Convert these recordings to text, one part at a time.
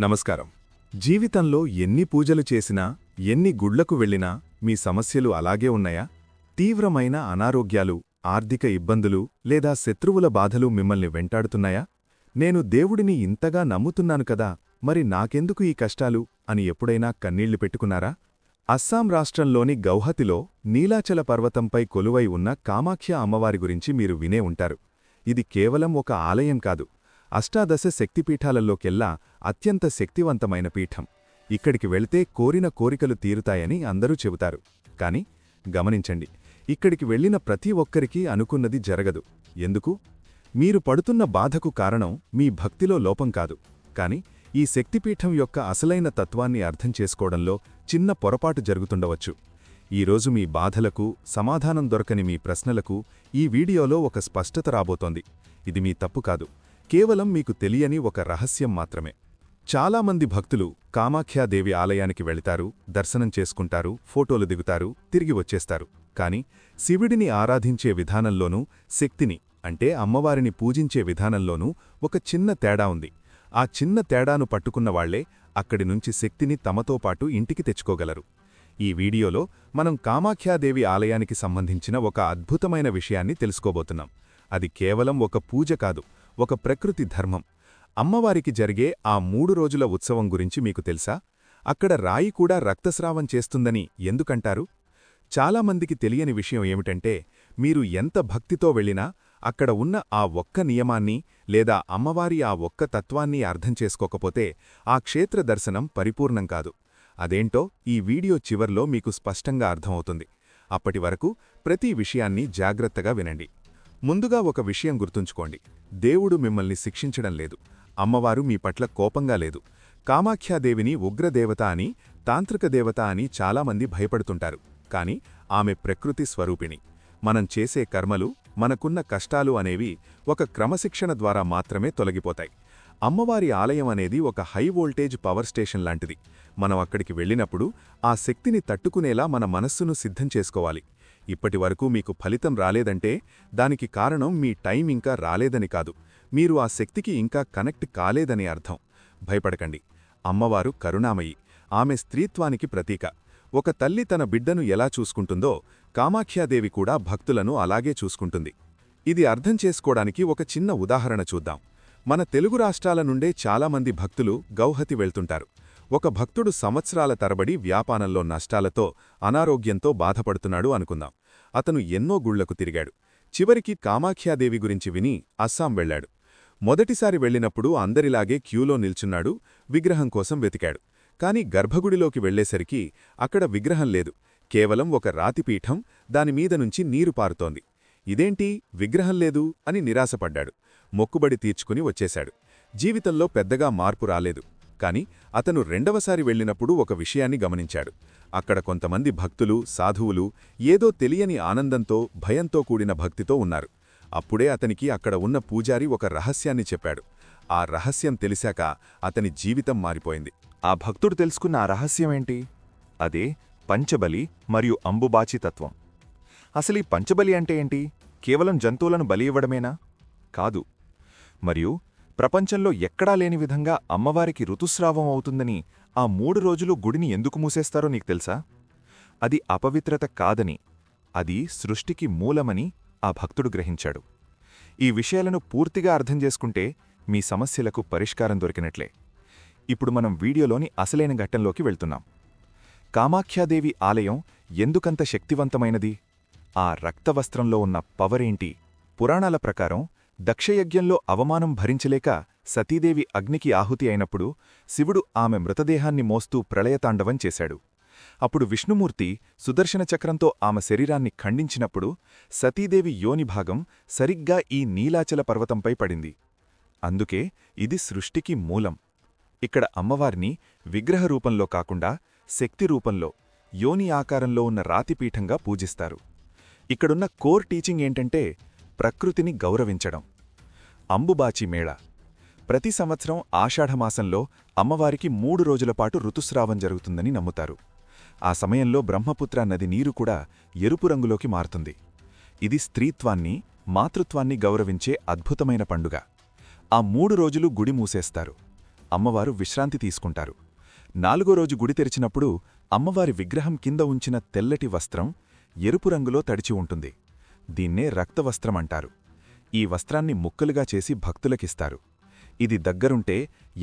నమస్కారం. జీవితంలో ఎన్ని పూజలు చేసినా ఎన్ని గుడ్లకు వెళ్ళినా మీ సమస్యలు అలాగే ఉన్నాయా? తీవ్రమైన అనారోగ్యాలు ఆర్థిక ఇబ్బందులు లేదా శత్రువుల బాధలు మిమ్మల్ని వెంటాడుతున్నాయా? నేను దేవుడిని ఇంతగా నమ్ముతున్నాను కదా మరి నాకెందుకు ఈ కష్టాలు? అని ఎప్పుడైనా కన్నీళ్ళు పెట్టుకున్నారా? అస్సాం రాష్ట్రంలోని గౌహతిలో నీలాచల పర్వతంపై కొలువై ఉన్న కామాఖ్య అమ్మవారి గురించి మీరు వినే ఉంటారు. ఇది కేవలం ఒక ఆలయం కాదు. అష్టాదశ శక్తిపీఠాలలోకెల్లా అత్యంత శక్తివంతమైన పీఠం. ఇక్కడికి వెళ్తే కోరిన కోరికలు తీరుతాయని అందరూ చెబుతారు. కాని గమనించండి ఇక్కడికి వెళ్ళిన ప్రతి ఒక్కరికీ అనుకున్నది జరగదు. ఎందుకు? మీరు పడుతున్న బాధకు కారణం మీ భక్తిలో లోపం కాదు. కాని ఈ శక్తిపీఠం యొక్క అసలైన తత్వాన్ని అర్థం చేసుకోవడంలో చిన్న పొరపాటు జరుగుతుండవచ్చు. ఈరోజు మీ బాధలకు సమాధానం దొరకని మీ ప్రశ్నలకు ఈ వీడియోలో ఒక స్పష్టత రాబోతోంది. ఇది మీ తప్పు కాదు. కేవలం మీకు తెలియని ఒక రహస్యం మాత్రమే. చాలామంది భక్తులు కామాఖ్యాదేవి ఆలయానికి వెళితారు దర్శనం చేసుకుంటారు ఫోటోలు దిగుతారు తిరిగి వచ్చేస్తారు. కాని శివుడిని ఆరాధించే విధానంలోనూ శక్తిని అంటే అమ్మవారిని పూజించే విధానంలోనూ ఒక చిన్న తేడా ఉంది. ఆ చిన్న తేడాను పట్టుకున్నవాళ్ళే అక్కడి నుంచి శక్తిని తమతో పాటు ఇంటికి తెచ్చుకోగలరు. ఈ వీడియోలో మనం కామాఖ్యాదేవి ఆలయానికి సంబంధించిన ఒక అద్భుతమైన విషయాన్ని తెలుసుకోబోతున్నాం. అది కేవలం ఒక పూజ కాదు ఒక ప్రకృతి ధర్మం. అమ్మవారికి జరిగే ఆ మూడు రోజుల ఉత్సవం గురించి మీకు తెలుసా? అక్కడ రాయి కూడా రక్తస్రావం చేస్తుందని ఎందుకంటారు? చాలామందికి తెలియని విషయం ఏమిటంటే మీరు ఎంత భక్తితో వెళ్ళినా అక్కడ ఉన్న ఆ ఒక్క నియమాన్ని లేదా అమ్మవారి ఆ ఒక్క తత్వాన్ని అర్థం చేసుకోకపోతే ఆ క్షేత్ర దర్శనం పరిపూర్ణం కాదు. అదేంటో ఈ వీడియో చివర్లో మీకు స్పష్టంగా అర్థమవుతుంది. అప్పటివరకు ప్రతి విషయాన్ని జాగ్రత్తగా వినండి. ముందుగా ఒక విషయం గుర్తుంచుకోండి. దేవుడు మిమ్మల్ని శిక్షించడం లేదు. అమ్మవారు మీ పట్ల కోపంగా లేదు. కామాఖ్యాదేవిని ఉగ్రదేవత అని తాంత్రిక దేవత అని చాలామంది భయపడుతుంటారు. కాని ఆమె ప్రకృతి స్వరూపిణి. మనం చేసే కర్మలు మనకున్న కష్టాలు అనేవి ఒక క్రమశిక్షణ ద్వారా మాత్రమే తొలగిపోతాయి. అమ్మవారి ఆలయం అనేది ఒక హై వోల్టేజ్ పవర్ స్టేషన్ లాంటిది. మనం అక్కడికి వెళ్ళినప్పుడు ఆ శక్తిని తట్టుకునేలా మన మనస్సును సిద్ధం చేసుకోవాలి. ఇప్పటివరకు మీకు ఫలితం రాలేదంటే దానికి కారణం మీ టైం ఇంకా రాలేదని కాదు. మీరు ఆ శక్తికి ఇంకా కనెక్ట్ కాలేదని అర్థం. భయపడకండి. అమ్మవారు కరుణామయి. ఆమె స్త్రీత్వానికి ప్రతీక. ఒక తల్లి తన బిడ్డను ఎలా చూసుకుంటుందో కామాఖ్యాదేవి కూడా భక్తులను అలాగే చూసుకుంటుంది. ఇది అర్థం చేసుకోవడానికి ఒక చిన్న ఉదాహరణ చూద్దాం. మన తెలుగు రాష్ట్రాల నుండే చాలామంది భక్తులు గౌహతి వెళ్తుంటారు. ఒక భక్తుడు సంవత్సరాల తరబడి వ్యాపారంలో నష్టాలతో అనారోగ్యంతో బాధపడుతున్నాడు అనుకుందాం. అతను ఎన్నో గుళ్ళకు తిరిగాడు. చివరికి కామాఖ్యాదేవి గురించి విని అస్సాం వెళ్ళాడు మొదటిసారి వెళ్ళినప్పుడు అందరిలాగే క్యూలో నిల్చున్నాడు విగ్రహం కోసం వెతికాడు. కాని గర్భగుడిలోకి వెళ్ళేసరికి అక్కడ విగ్రహం లేదు. కేవలం ఒక రాతిపీఠం దానిమీద నుంచి నీరు పారుతోంది. ఇదేంటి? విగ్రహం లేదు అని నిరాశపడ్డాడు. మొక్కుబడి తీర్చుకుని వచ్చేశాడు. జీవితంలో పెద్దగా మార్పు రాలేదు. కాని అతను రెండవసారి వెళ్ళినప్పుడు ఒక విషయాన్ని గమనించాడు. అక్కడ కొంతమంది భక్తులు సాధువులు ఏదో తెలియని ఆనందంతో భయంతో కూడిన భక్తితో ఉన్నారు. అప్పుడే అతనికి అక్కడ ఉన్న పూజారి ఒక రహస్యాన్ని చెప్పాడు. ఆ రహస్యం తెలిసాక అతని జీవితం మారిపోయింది. ఆ భక్తుడు తెలుసుకున్న ఆ రహస్యమేంటి అదే పంచబలి మరియు అంబుబాచి తత్వం. అసలీ పంచబలి అంటే ఏంటి? కేవలం జంతువులను బలి ఇవ్వడమేనా? కాదు. మరియు ప్రపంచంలో ఎక్కడా లేని విధంగా అమ్మవారికి ఋతుస్రావం అవుతుందని ఆ మూడు రోజులు గుడిని ఎందుకు మూసేస్తారో నీకు తెలుసా? అది అపవిత్రత కాదని అది సృష్టికి మూలమని ఆ భక్తుడు గ్రహించాడు. ఈ విషయాలను పూర్తిగా అర్థం చేసుకుంటే మీ సమస్యలకు పరిష్కారం దొరికినట్లే. ఇప్పుడు మనం వీడియోలోని అసలైన ఘట్టంలోకి వెళ్తున్నాం. కామాఖ్యాదేవి ఆలయం ఎందుకంత శక్తివంతమైనది? ఆ రక్తవస్త్రంలో ఉన్న పవరేంటి పురాణాల ప్రకారం దక్షయజ్ఞంలో అవమానం భరించలేక సతీదేవి అగ్నికి ఆహుతి అయినప్పుడు శివుడు ఆమె మృతదేహాన్ని మోస్తూ ప్రళయతాండవం చేశాడు. అప్పుడు విష్ణుమూర్తి సుదర్శన చక్రంతో ఆమె శరీరాన్ని ఖండించినప్పుడు సతీదేవి యోనిభాగం సరిగ్గా ఈ నీలాచల పర్వతంపై పడింది. అందుకే ఇది సృష్టికి మూలం. ఇక్కడ అమ్మవారిని విగ్రహ రూపంలో కాకుండా శక్తి రూపంలో యోని ఆకారంలో ఉన్న రాతిపీఠంగా పూజిస్తారు. ఇక్కడున్న కోర్ టీచింగ్ ఏంటంటే ప్రకృతిని గౌరవించడం. అంబుబాచి మేళ. ప్రతి సంవత్సరం ఆషాఢమాసంలో అమ్మవారికి మూడు రోజులపాటు ఋతుస్రావం జరుగుతుందని నమ్ముతారు. ఆ సమయంలో బ్రహ్మపుత్ర నది నీరు కూడా ఎరుపు రంగులోకి మారుతుంది. ఇది స్త్రీత్వాన్ని మాతృత్వాన్ని గౌరవించే అద్భుతమైన పండుగ. ఆ మూడు రోజులు గుడి మూసేస్తారు. అమ్మవారు విశ్రాంతి తీసుకుంటారు. నాలుగో రోజు గుడి తెరిచినప్పుడు అమ్మవారి విగ్రహం కింద ఉంచిన తెల్లటి వస్త్రం ఎరుపు రంగులో తడిచి ఉంటుంది. దీన్నే రక్తవస్త్రమంటారు ఈ వస్త్రాన్ని ముక్కలుగా చేసి భక్తులకిస్తారు. ఇది దగ్గరుంటే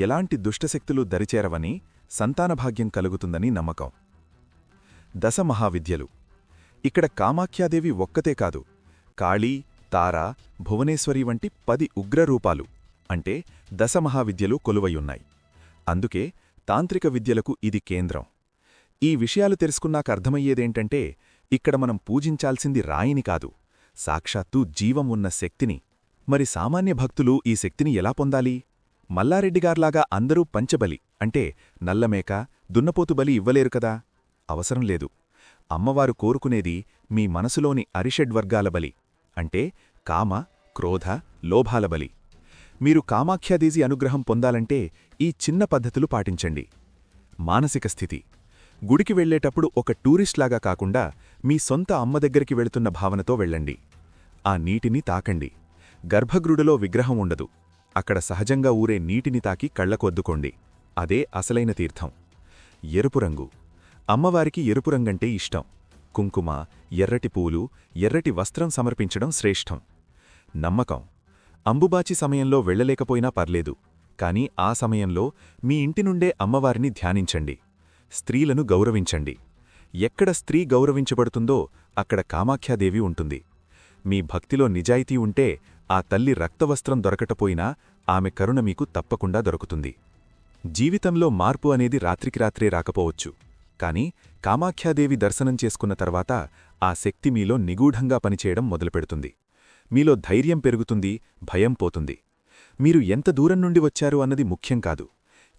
ఎలాంటి దుష్టశక్తులు దరిచేరవని సంతానభాగ్యం కలుగుతుందని నమ్మకం. దశ మహావిద్యలు ఇక్కడ కామాఖ్యాదేవి ఒక్కతే కాదు. కాళీ తార భువనేశ్వరి వంటి పది ఉగ్రరూపాలు అంటే దశ మహావిద్యలు కొలువయున్నాయి అందుకే తాంత్రిక విద్యలకు ఇది కేంద్రం. ఈ విషయాలు తెలుసుకున్నాక అర్థమయ్యేదేంటంటే ఇక్కడ మనం పూజించాల్సింది రాయిని కాదు. సాక్షాత్తు జీవం ఉన్న శక్తిని. మరి సామాన్య భక్తులు ఈ శక్తిని ఎలా పొందాలి? మల్లారెడ్డిగార్లాగా అందరూ పంచబలి అంటే నల్లమేక దున్నపోతు బలి ఇవ్వలేరు కదా? అవసరం లేదు. అమ్మవారు కోరుకునేది మీ మనసులోని అరిషడ్వర్గాల బలి అంటే కామ క్రోధ లోభాల బలి. మీరు కామాఖ్యాదీజీ అనుగ్రహం పొందాలంటే ఈ చిన్న పద్ధతులు పాటించండి. మానసిక స్థితి. గుడికి వెళ్ళేటప్పుడు ఒక టూరిస్ట్లాగా కాకుండా మీ సొంత అమ్మ దగ్గరికి వెళుతున్న భావనతో వెళ్ళండి. ఆ నీటిని తాకండి. గర్భగృడిలో విగ్రహం ఉండదు. అక్కడ సహజంగా ఊరే నీటిని తాకి కళ్ళకొద్దుకోండి అదే అసలైన తీర్థం. ఎరుపు రంగు. అమ్మవారికి ఎరుపు రంగంటే ఇష్టం. కుంకుమ ఎర్రటి పూలు ఎర్రటి వస్త్రం సమర్పించడం శ్రేష్టం. నమ్మకం. అంబుబాచి సమయంలో వెళ్ళలేకపోయినా పర్లేదు. కాని ఆ సమయంలో మీ ఇంటి నుండే అమ్మవారిని ధ్యానించండి. స్త్రీలను గౌరవించండి. ఎక్కడ స్త్రీ గౌరవించబడుతుందో అక్కడ కామాఖ్యాదేవి ఉంటుంది. మీ భక్తిలో నిజాయితీ ఉంటే ఆ తల్లి రక్తవస్త్రం దొరకటపోయినా ఆమె కరుణ మీకు తప్పకుండా దొరుకుతుంది. జీవితంలో మార్పు అనేది రాత్రికి రాత్రే రాకపోవచ్చు. కాని కామాఖ్యాదేవి దర్శనం చేసుకున్న తర్వాత ఆ శక్తి మీలో నిగూఢంగా పనిచేయడం మొదలుపెడుతుంది. మీలో ధైర్యం పెరుగుతుంది భయం పోతుంది. మీరు ఎంత దూరం నుండి వచ్చారు అన్నది ముఖ్యం కాదు.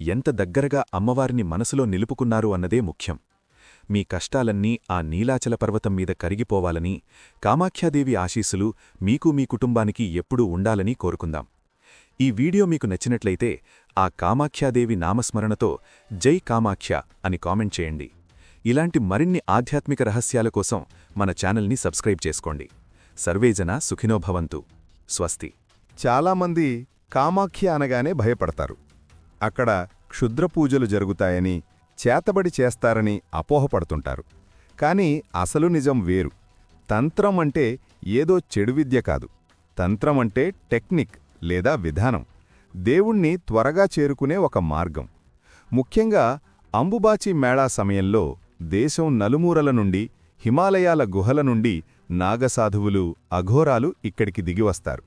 ఎంత దగ్గరగా అమ్మవారిని మనసులో నిలుపుకున్నారు అన్నదే ముఖ్యం. మీ కష్టాలన్నీ ఆ నీలాచల పర్వతం మీద కరిగిపోవాలని కామాఖ్యాదేవి ఆశీస్సులు మీకు మీ కుటుంబానికి ఎప్పుడూ ఉండాలని కోరుకుందాం. ఈ వీడియో మీకు నచ్చినట్లయితే ఆ కామాఖ్యాదేవి నామస్మరణతో జై కామాఖ్య అని కామెంట్ చేయండి. ఇలాంటి మరిన్ని ఆధ్యాత్మిక రహస్యాల కోసం మన ఛానల్ని సబ్స్క్రైబ్ చేసుకోండి. సర్వేజన సుఖినోభవంతు స్వస్తి. చాలామంది కామాఖ్య అనగానే భయపడతారు. అక్కడ క్షుద్రపూజలు జరుగుతాయని చేతబడి చేస్తారని అపోహపడుతుంటారు. కానీ అసలు నిజం వేరు. తంత్రం అంటే ఏదో చెడు విద్య కాదు. తంత్రం అంటే టెక్నిక్ లేదా విధానం. దేవుణ్ణి త్వరగా చేరుకునే ఒక మార్గం. ముఖ్యంగా అంబుబాచి మేళా సమయంలో దేశం నలుమూరల నుండి హిమాలయాల గుహల నుండి నాగసాధువులు అఘోరాలు ఇక్కడికి దిగివస్తారు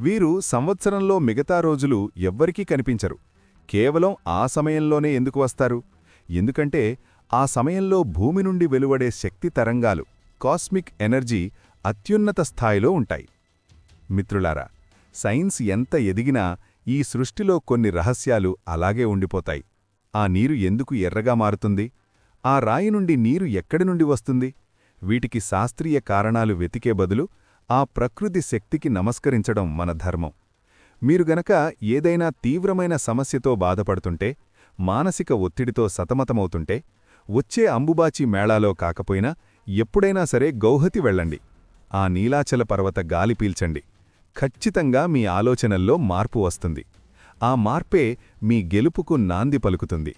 వీరు సంవత్సరంలో మిగతా రోజులు ఎవ్వరికీ కనిపించరు. కేవలం ఆ సమయంలోనే ఎందుకు వస్తారు? ఎందుకంటే ఆ సమయంలో భూమి నుండి వెలువడే శక్తి తరంగాలు కాస్మిక్ ఎనర్జీ అత్యున్నత స్థాయిలో ఉంటాయి. మిత్రులారా సైన్స్ ఎంత ఎదిగినా ఈ సృష్టిలో కొన్ని రహస్యాలు అలాగే ఉండిపోతాయి. ఆ నీరు ఎందుకు ఎర్రగా మారుతుంది? ఆ రాయి నుండి నీరు ఎక్కడి నుండి వస్తుంది? వీటికి శాస్త్రీయ కారణాలు వెతికే బదులు ఆ ప్రకృతి శక్తికి నమస్కరించడం మన ధర్మం. మీరు గనక ఏదైనా తీవ్రమైన సమస్యతో బాధపడుతుంటే మానసిక ఒత్తిడితో సతమతమవుతుంటే వచ్చే అంబుబాచి మేళాలో కాకపోయినా ఎప్పుడైనా సరే గౌహతి వెళ్ళండి. ఆ నీలాచల పర్వత గాలి పీల్చండి. ఖచ్చితంగా మీ ఆలోచనల్లో మార్పు వస్తుంది. ఆ మార్పే మీ గెలుపుకు నాంది పలుకుతుంది.